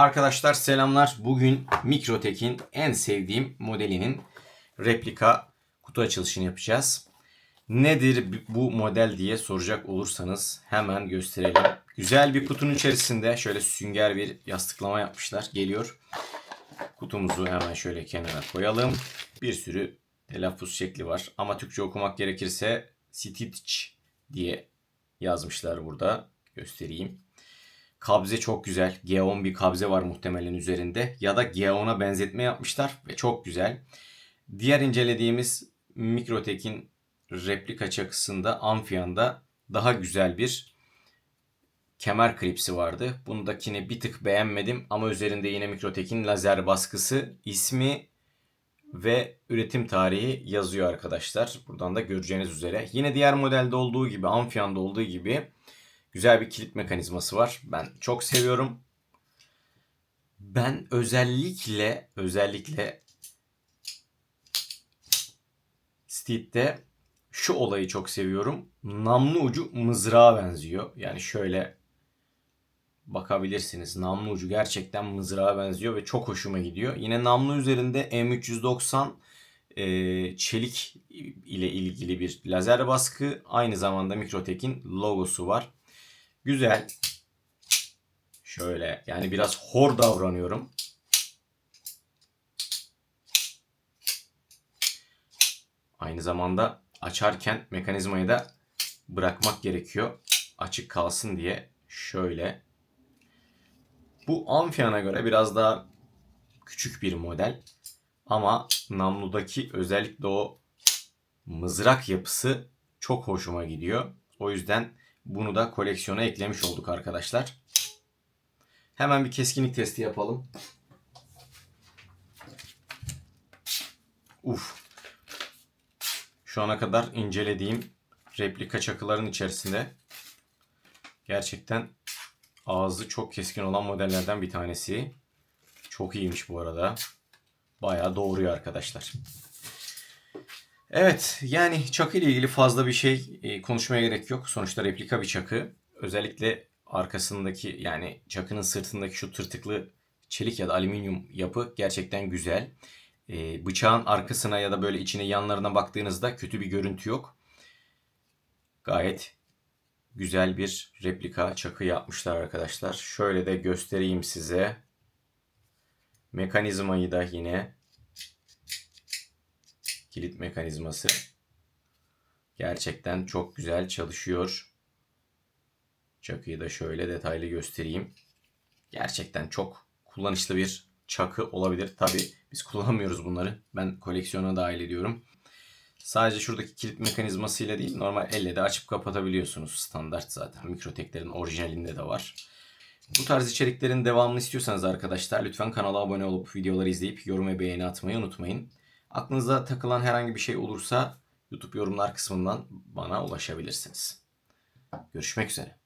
Arkadaşlar selamlar. Bugün Mikrotek'in en sevdiğim modelinin replika kutu açılışını yapacağız. Nedir bu model diye soracak olursanız hemen gösterelim. Güzel bir kutunun içerisinde şöyle sünger bir yastıklama yapmışlar. Geliyor. Kutumuzu hemen şöyle kenara koyalım. Bir sürü telaffuz şekli var. Ama Türkçe okumak gerekirse Stitch diye yazmışlar burada. Göstereyim. Kabze çok güzel. Geon bir kabze var muhtemelen üzerinde. Ya da Geon'a benzetme yapmışlar ve çok güzel. Diğer incelediğimiz Mikrotek'in replika çakısında Amfiyan'da daha güzel bir kemer klipsi vardı. Bundakini bir tık beğenmedim ama üzerinde yine Mikrotek'in lazer baskısı ismi ve üretim tarihi yazıyor arkadaşlar. Buradan da göreceğiniz üzere. Yine diğer modelde olduğu gibi Amfiyan'da olduğu gibi güzel bir kilit mekanizması var. Ben çok seviyorum. Ben özellikle özellikle Steed'de şu olayı çok seviyorum. Namlu ucu mızrağa benziyor. Yani şöyle bakabilirsiniz. Namlu ucu gerçekten mızrağa benziyor ve çok hoşuma gidiyor. Yine namlu üzerinde M390 e, çelik ile ilgili bir lazer baskı. Aynı zamanda Mikrotek'in logosu var. Güzel. Şöyle yani biraz hor davranıyorum. Aynı zamanda açarken mekanizmayı da bırakmak gerekiyor. Açık kalsın diye şöyle. Bu Amfian'a göre biraz daha küçük bir model. Ama namludaki özellikle o mızrak yapısı çok hoşuma gidiyor. O yüzden bunu da koleksiyona eklemiş olduk arkadaşlar. Hemen bir keskinlik testi yapalım. Uf. Şu ana kadar incelediğim replika çakıların içerisinde gerçekten ağzı çok keskin olan modellerden bir tanesi. Çok iyiymiş bu arada. Bayağı doğruyor arkadaşlar. Evet yani çakı ile ilgili fazla bir şey e, konuşmaya gerek yok. Sonuçta replika bir çakı. Özellikle arkasındaki yani çakının sırtındaki şu tırtıklı çelik ya da alüminyum yapı gerçekten güzel. E, bıçağın arkasına ya da böyle içine yanlarına baktığınızda kötü bir görüntü yok. Gayet güzel bir replika çakı yapmışlar arkadaşlar. Şöyle de göstereyim size. Mekanizmayı da yine kilit mekanizması gerçekten çok güzel çalışıyor. Çakıyı da şöyle detaylı göstereyim. Gerçekten çok kullanışlı bir çakı olabilir. Tabi biz kullanmıyoruz bunları. Ben koleksiyona dahil ediyorum. Sadece şuradaki kilit mekanizmasıyla değil normal elle de açıp kapatabiliyorsunuz. Standart zaten. Mikroteklerin orijinalinde de var. Bu tarz içeriklerin devamını istiyorsanız arkadaşlar lütfen kanala abone olup videoları izleyip yorum ve beğeni atmayı unutmayın. Aklınıza takılan herhangi bir şey olursa YouTube yorumlar kısmından bana ulaşabilirsiniz. Görüşmek üzere.